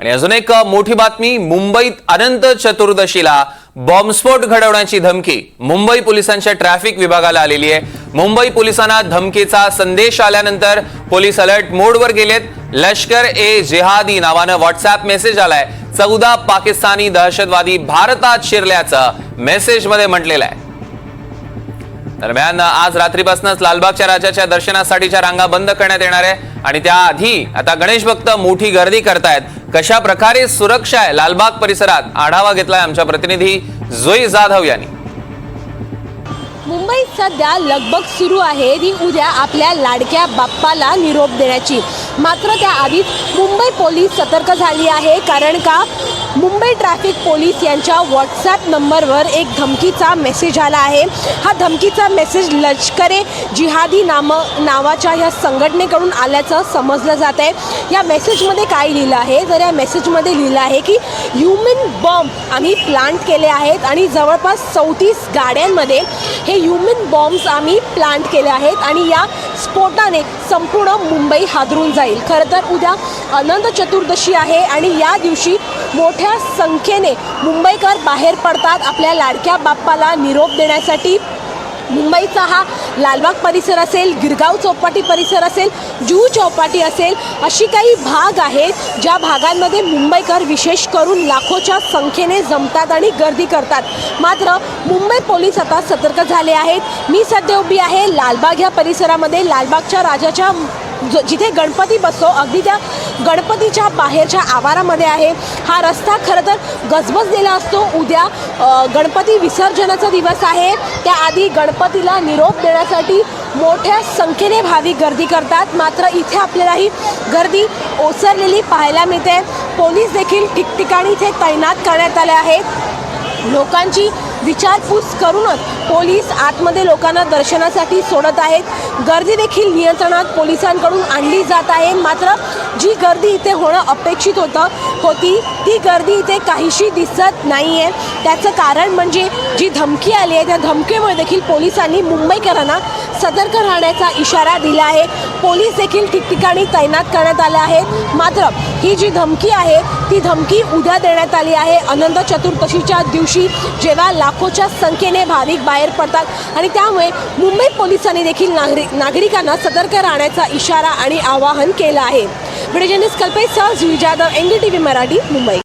आणि अजून एक मोठी बातमी मुंबईत अनंत चतुर्दशीला बॉम्बस्फोट घडवण्याची धमकी. मुंबई पोलिसांच्या ट्रॅफिक विभागाला आलेली आहे. मुंबई पोलिसांना धमकीचा संदेश आल्यानंतर पोलीस अलर्ट मोडवर गेलेत. लष्कर ए जेहादी नावानं व्हॉट्सअप मेसेज आलाय. चौदा पाकिस्तानी दहशतवादी भारतात शिरल्याचं मेसेजमध्ये म्हटलेलं आहे. दरम्यान आज रात्रीपासूनच लालबागच्या राजाच्या दर्शनासाठीच्या रांगा बंद करण्यात येणार आहे. आणि त्याआधी आता गणेश भक्त मोठी गर्दी करतायत. कशा प्रकारे सुरक्षा आहे? लालबाग परिसरात आढावा घेतलाय आमच्या प्रतिनिधी जोई जाधव यांनी. मुंबईत सध्या लगबग सुरू आहे. ती उद्या आपल्या लाडक्या बाप्पाला निरोप देण्याची. मात्र त्याआधीच मुंबई पोलीस सतर्क झाली आहे. कारण का? मुंबई ट्रॅफिक पोलीस यांच्या व्हॉट्सॲप नंबरवर एक धमकीचा मेसेज आला आहे. हा धमकीचा मेसेज लष्करे जिहादी नाम नावाच्या ह्या संघटनेकडून आल्याचं समजलं जात आहे या मेसेजमध्ये काय लिहिलं आहे? तर या मेसेजमध्ये लिहिलं आहे की ह्युमन बॉम्ब आम्ही प्लांट केले आहेत आणि जवळपास चौतीस गाड्यांमध्ये हे ह्युमन बॉम्ब्स आम्ही प्लांट केले आहेत आणि या स्फोटाने संपूर्ण मुंबई हादरून जाईल. खरं तर उद्या अनंत चतुर्दशी आहे आणि या दिवशी मोठ्या संख्येने मुंबईकर बाहेर पडतात. आपल्या लाडक्या बाप्पाला निरोप देण्यासाठी मुंबईचा हा लालबाग परिसर असेल गिरगाव चौपाटी परिसर असेल जुहू चौपाटी असेल अशी काही भाग आहेत ज्या भागांमध्ये मुंबईकर विशेष करून लाखोच्या संख्येने जमतात आणि गर्दी करतात. मात्र मुंबई पोलीस आता सतर्क झाले आहेत. मी सध्या उभी आहे लालबाग या परिसरामध्ये. लालबागच्या राजाच्या ज- जिथे गणपती बसतो अगदी त्या गणपतीच्या बाहेरच्या आवारामध्ये आहे. हा रस्ता खरं तर गजबजलेला असतो. उद्या गणपती विसर्जनाचा दिवस आहे. त्याआधी गणपतीला निरोप देण्यासाठी मोठ्या संख्येने भाविक गर्दी करतात. मात्र इथे आपल्याला ही गर्दी ओसरलेली पाहायला मिळते. पोलीस देखील ठिकठिकाणी इथे तैनात करण्यात आले आहेत. लोकांची विचारपूस करूनच पोलीस आतमध्ये लोकांना दर्शनासाठी सोडत आहेत. गर्दी देखील नियंत्रणात पोलिसांकडून आणली जात आहे. मात्र जी गर्दी इथे होणं अपेक्षित होतं होती ती गर्दी इथे काहीशी दिसत नाही आहे त्याचं कारण म्हणजे जी धमकी आली आहे त्या धमकीमुळे देखील पोलिसांनी मुंबईकरांना सतर्क राहण्याचा इशारा दिला आहे. पोलीस देखील ठिकठिकाणी तैनात करण्यात आले आहेत. मात्र ही जी धमकी आहे ती धमकी उद्या देण्यात आली आहे. अनंत चतुर्दशीच्या दिवशी जेव्हा लाखोच्या संख्येने भाविक बाहेर पडतात आणि त्यामुळे मुंबई पोलिसांनी देखील नागरिक नागरिकांना सतर्क राहण्याचा इशारा आणि आवाहन केलं आहे. Video कल्पेसह Kalpesh Jui Jadhav N T V Marathi Mumbai.